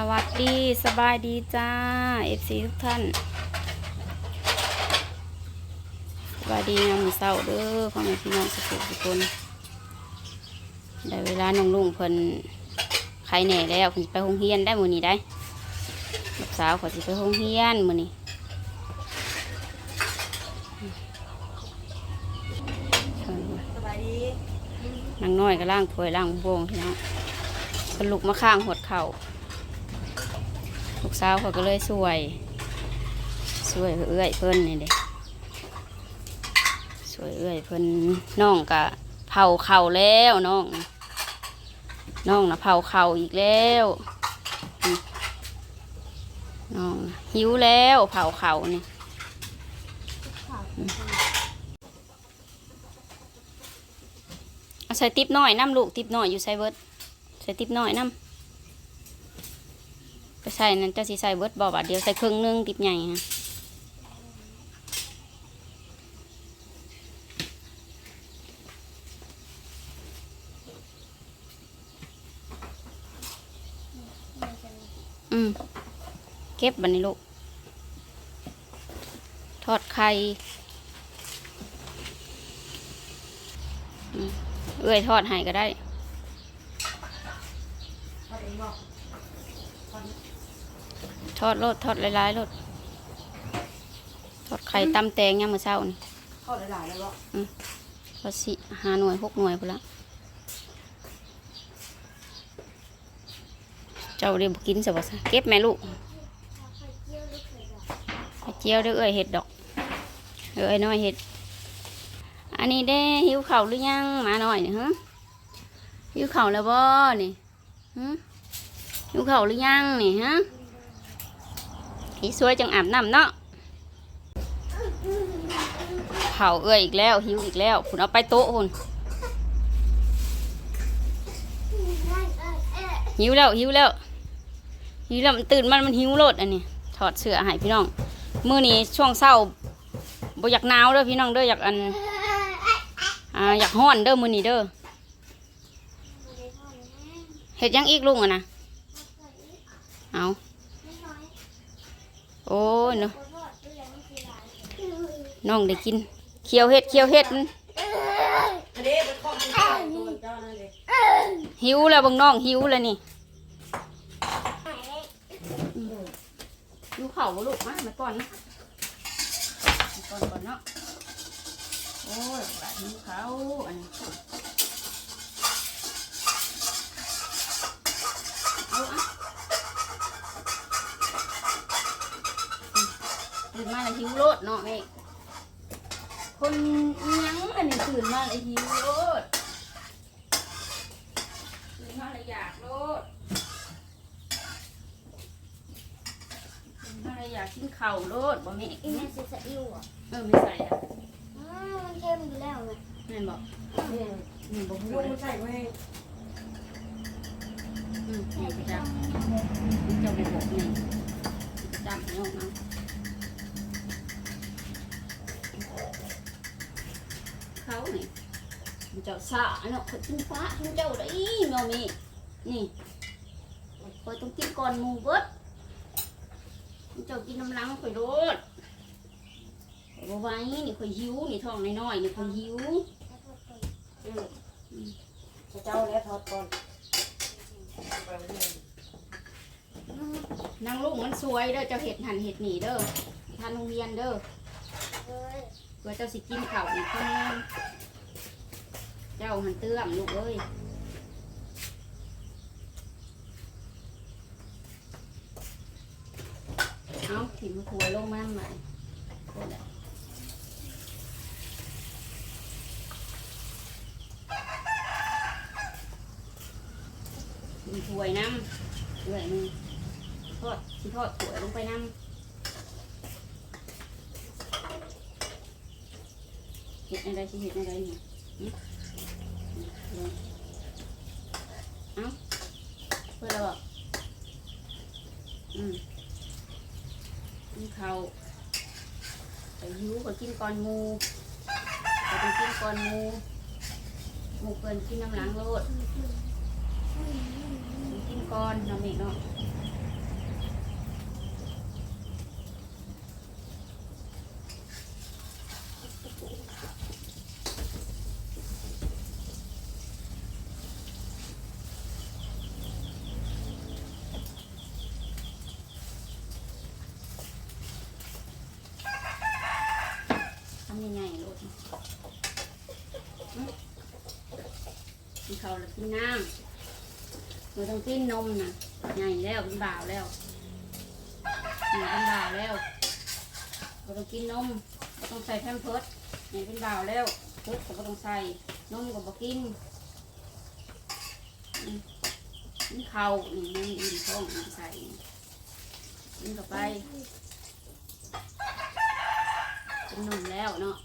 สวัสดีสบายดีจ้า FC ทุกท่านสบายดียามมื้อเช้าเด้อพ่อแม่พี่น้องสุขทุกคนได้เวลาน้องลุงเพิ่นใครแหน่แล้วเพิ่นไปโรงเรียนได้มื้อนี้ได้ลูกสาวขาสิไปโรงเรียนมื้อนี้สบายดีนางน้อยก็ล่างถ้วยล่างบวงพี่น้องเพิ่นลุกมาข้างหดเข่า สาวเขาก็เลยสวยสวยเอื้อยเพิ่นนี่เด้สวยเอื้อยเพิ่นน้องก็เผาเข่าแล้วน้องน้องนะเผาเข่าอีกแล้วน้องหิวแล้วเผาเข่านี่เอาใส่ติ๊บน้อยน้ำลูกติ๊บน้อยอยู่ใส่เบิร์ดใส่ติ๊บน้อยน้ำ ใส่นั่นเจ้าสิใส่เบิร์ดบอกว่าเดียวใส่ครึ่งหนึงติบใหญ่ฮะอืมเก็บบันนี้ลูก ทอดไข่เอื้อยทอดให้ก็ได้ ทอดเองบอก ท อดรดทอดหลายๆรดทอดไข่ตำแตงยามมื้อเช้านี่ทอดหลายๆเลยบอกทอดสิห้าหน่วยหกหน่วยพุ่นละเจ้าเรียบกินสบซะเก็บแม่ลูกไข่เจียวเด้อเอ้ยเห็ดดอกเอ้ยน้อยเห็ด อันนี้เด้หิวเข่าวหรือยังมาหน่อยนี่ฮะหิวเข่าวแล้วบ่นี่ฮะหิวเข่าวหรือยังนี่ฮะ อีสวยจังอาบน้ำเนาะเผาเอื้อยอีกแล้ว หิวอีกแล้วคุณเอาไปโต๊ะคุณหิวแล้วหิวแล้วหิวแล้วมันตื่นมันมันหิวโลดอันนี้ถอดเสื้อให้พี่น้องมื้อนี้ช่วงเช้าบ่อยากหนาวเด้อพี่น้องเด้ออยากอันอ่าอยากฮ้อนเด้อมื้อนี้เด้อเฮ็ดยังอีกลุงอะนะเอา โอ้ยเนาะน้องได้กิน เคี้ยวเห็ดเคี้ยวเห็ดหิวแล้วบางน้องหิวแล้วนี่ดูเข่าลูกมามาก่อนนะมาก่อนก่อนเนาะโอ้ยหลานหิวเขาอันนี้เอาอะอืม ตื่นมาแล้วหิวโลดเนาะแม่คนอิหยังอันนี้ตื่นมาแล้วหิวโลดตื่นมาเลยอยากโลดตื่นมาเลยอยากกินข้าวโลดบ่แม่อีแม่ซื้อซีอิ๊วอะเออไม่ใส่อะอ้าวมันเค็มอยู่แล้วไงแม่นบอกนี่นี่บอกลุพูดงเลยใส่ไว้อืมนี่ประจำเจ้าไปบอกนี่ประจำให้น้องนะ เขานี่มันเจ้าสาเนาะเขากินฟ้าเขาเจ้าได้เนาะแม่นี่คอยต้องกินก่อนหมูเบิดมันเจ้ากินน้ำลังคอยโลดบ่ไหว้นี่ข่อยหิวนี่ท้องน้อยๆนี่ข่อยหิวอืมเจ้าแล้วทอดก่อนไปเลยนางลูกมันสวยเด้อเจ้าเห็ดหันเห็ดหนีเด้อทานโรงเรียนเด้อเฮ้ยเพื่อเจ้าสิกินข้าวอีกคนนึงเจ้าหันเตื้อมลูกเอ้ยเอาถิ่มมาถัวลงมาใหม่ถ้วยน้ำถ้วยนึงทอดสิทอดถ้วยลงไปน้ำ เห็ดอะไรสิเห็ดอะไรเนี่ยเอ้าเพื่ออะไรบอกอืมกินข้าวไปหิวก็กินก่อนหมูไปกินก่อนหมูหมูเกินกินน้ำหลังโลดกินก่อนน้ำอีกเนาะ เขาแล้วกินน้ำเราต้องกินนมนะใหญ่แล้วเป็นบ่าวแล้วใหญ่เป็นบ่าวแล้วเราต้องกินนมเราต้องใส่แพมเพิร์ดใหญ่เป็นบ่าวแล้วเพิร์ดก็บ่ต้องใส่นมก็บ่กินอืมกินข้านี่มันอิ่ท้องใส่กินเข้าไปเป็นนมแล้วเนาะ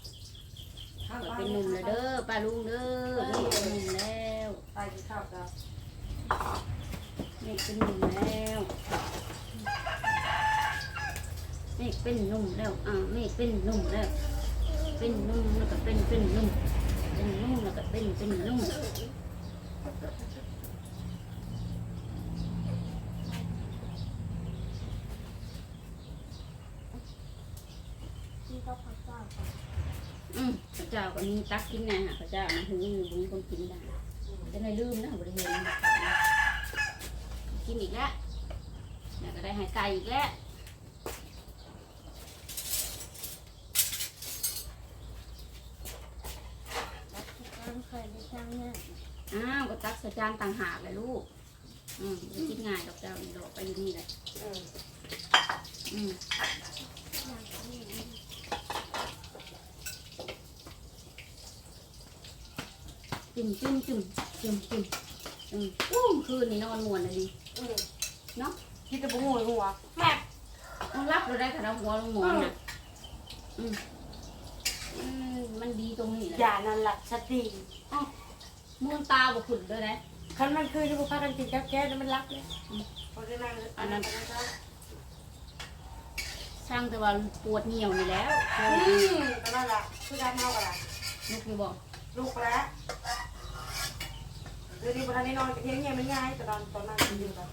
เราเป็นหนุ่มแล้วเด้อป้าลุงเด้อนี่เป็นหนุ่มแล้วไปกินข้าวกับนี่เป็นหนุ่มแล้วนี่เป็นหนุ่มแล้วอ่านี่เป็นหนุ่มแล้ว เป็นหนุ่มแล้วก็เป็นเป็นหนุ่มเป็นหนุ่มแล้วก็เป็นเป็นหนุ่ม ที่เขาพักเจ้าก่อน อืม พระเจ้าก็มีตักกินนะฮะพระเจ้านะถึงมีบุญคนกินได้จะไม่ลืมนะบริเวณกินอีกแล้วแล้วก็ได้หายไก่อีกแล้วอ้าวก็ตักใส่จานต่างหากเลยลูก อืมจะกินง่ายดอกเจ้าดอกไปอยู่นี่แหละอืม อืม อยากกิน จุ่มจุ่มจุ่มจุ่มจุ่มอืมอู้คืนนี่นอนมวนเลยดิอืมเนาะคิดจะบุ้งหัวหัวแม่ต้องรับเราได้ขนาดหัวลงหมอนน่ะอืมอืมมันดีตรงนี้แหอย่าละนั่นแหละสติม่วงตาบ่ขุ่นด้วยนะคันมันคือที่พวกพากันกินแก้วแก้วแล้วมันรักเลยเพราะฉะนั้นอันนั้นช่างแต่ว่าปวดเหนียวนี่แล้วอืมก็นั่นแหละคือการเท่ากันละลูกนี่บอกลูกไปแล้ว เดี๋ยวนี้ประธานได้นอนกับเที่ยงเงียบไม่ง่ายแต่ตอนตอนนั้นกินอยู่กัน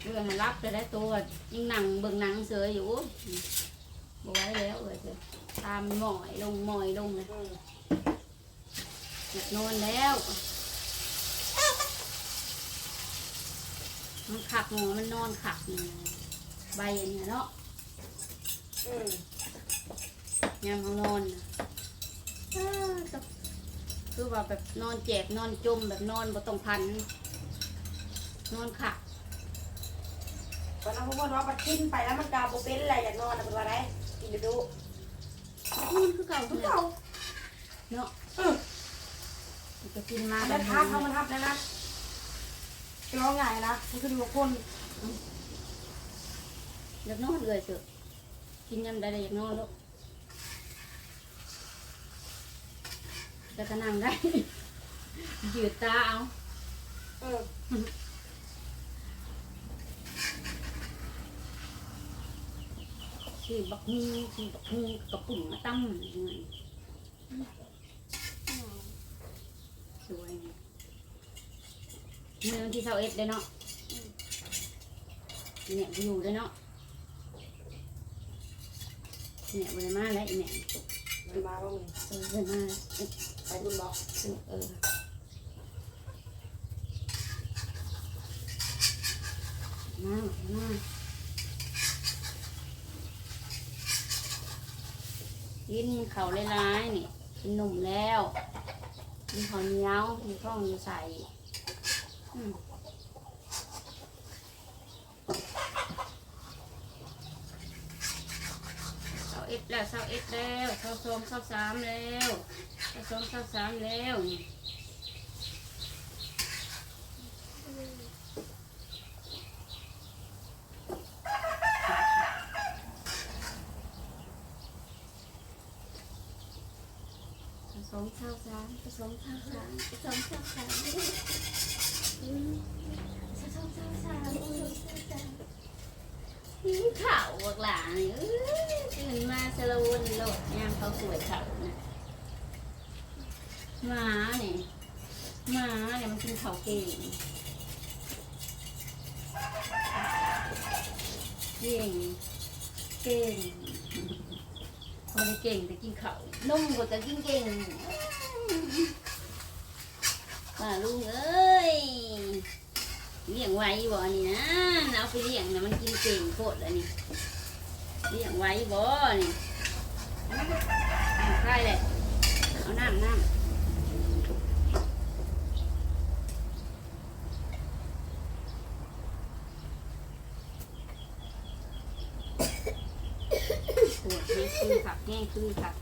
เรื่องให้รับจะได้ตัวยิ่งหนังเบิ่งหนังเสืออยู่อืมบ่ไหว้แล้วเอ้ยเสือตามหมอยลงหมอยลงเลยอืมอยากนอนแล้วมันขักหมอมันนอนขักนี่ใบอันเนี้ยเนาะอืมยามเขานอนน่ะอ้าตะ คือว่าแบบนอนแจกนอนจมแบบนอนบ่ต้องพัน นอนขักตอนนั้นพวกมันว่ามันกินไปแล้วมันกาโบเป็นอะไรอยากนอนอะเป็นว่าไรกินดูดูมันคือเก่าทุกเลยเขาเนาะอืมจะกินมามันแบบทับเขามันทับนะนะเป็นว่าไงนะมันคือดูว่าคนอยากนอนเลยเถอะกินยำใดๆอยากนอนลูก แต่ก็นั่งได้ ยืดตาเอาเออชื่อบักฮูชื่อบักฮูกระปุ่นมาตั้มยังไงสวยเมื่อวันที่เสาเอ็ดเลยเนาะเนี่ยไปอยู่เลยเนาะเนี่ยไปมาแล้วอีเนี่ยมันมาบ้างเออไปมาแล้วเอ๊ะ ไปบุญบอกเออเออมามากินเขาวหลายๆนี่กินหนุ่มแล้วกินข้าวเหนียวมีข้องอยู่ใส่อืมเสาเอ็ด แล้วเสาเอ็ดแล้วเสาสองเสาสามแล้วเสาสองเสาสามแล้วนี่ผสมข้าวสารผสมข้าวสารผสมข้าวสารอืมผสมข้าวสารผสมข้าวสารหิวข้าวบักหลานี่เอ้ยตื่ นมาสละวนโลดยามเขาสวยเขานะหมาเนี่ยหมาเนี่ยมันกินข้าวเก่งเก่งเก่งพอได้เก่งแต่กินเขาวนุ่มกว่าแต่กินเก่งป่าลุงเอ้ยเลี้ยงไว้บ่อนี่นะเอาไปเลี้ยงนะมันกินเก่งโคตรอันนี้ เลี้ยงไว้บ่นี่ใช่เลยเอาน้ำน้ำปวดแห้งคือผักแห้งคือผัก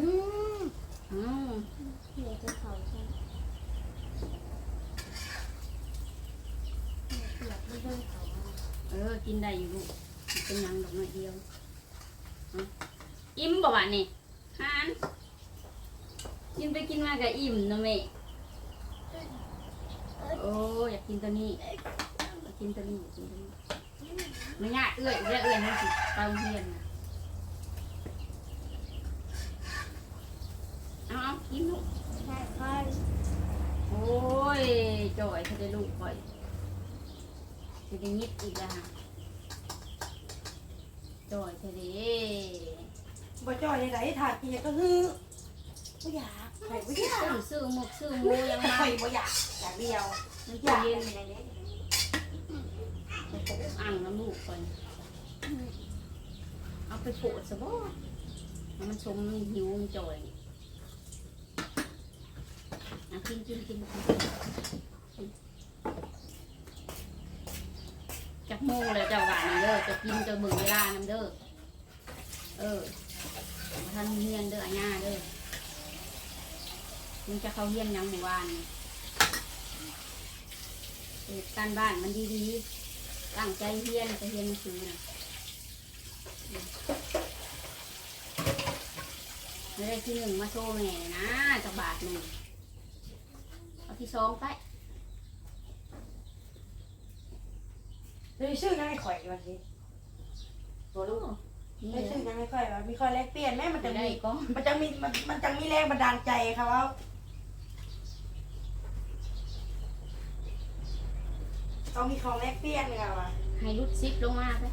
อืมอืมเหลือจะเผาใช่ไหมเหลือไม่ต้องเผา เออ กินได้อยู่ลูกเป็นหยังดอกน้อยเดียวเอาอิ่มบ่วะนี่หานกินไปกินมาก็อิ่มเนาะแม่โอ้อยากกินตัวนี้อยากกินตัวนี้อยากกินตัวนี้ไม่ยากเอื้อยเอื้อยเอื้อยให้สิไปโรงเรียนนะเอาเอากินลูกใช่ค่อยโอ้ยจ่อยเขาได้ลูกก่อย จะได้ยิบอีกแล้วฮะจ่อยเธอเด้บ่จ่อยในไหนถาดกินก็ฮือบ่อยากไข่บ่อยากซื้อซื้อหมกซื้อหมูยังมาไข่บ่อยากอย่างเดียวมันอจะยากเย็นเป็นอะไรเนี่ยไปโปะอ่างน้ำลูกก่อนเอาไปโปะซะบ่ให้มันชมมันหิวมันจ่อยอะกินกินกินกิน จักโมงเลยเจ้าหวานนเด้อจะกินจะเบิ่งเวลานำเด้อเออมานเฮียนเด้ออาญาเด้อมันจะเข้าเฮียนยังหมู่บ้านเหตุการบ้านมันดีๆตั้งใจเฮียนจะเฮียนหนังอนะไม่ได้ที่หนึ่งมาโชว์แม่นะจากบาทหนึ่งเอาที่สองไป เลยชื่อยังไงข่อยวันนี้ตัวลูกนี่ไม่เลชื่อยยังไงข่อยว่ามีข่อยแลกเปลี่ยนแม่มันจะจะได้มี ก็มันจะมีมันมันจะมีแรงบันดาลใจค่ะว่าเขามีของแลกเปลี่ยนไงวะให้รุดซิปลงมาไป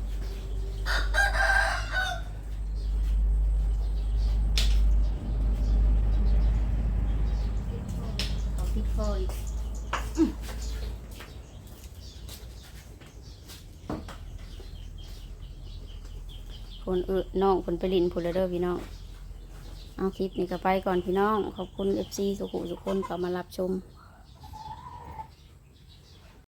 เอาพริกโฟย คนเออน้องคนไปลินพูลเดอร์พี่น้อง เอาคลิปนี้ก็ไปก่อนพี่น้อง ขอบคุณเอฟซีสุขุสุขคนเข้ามารับชม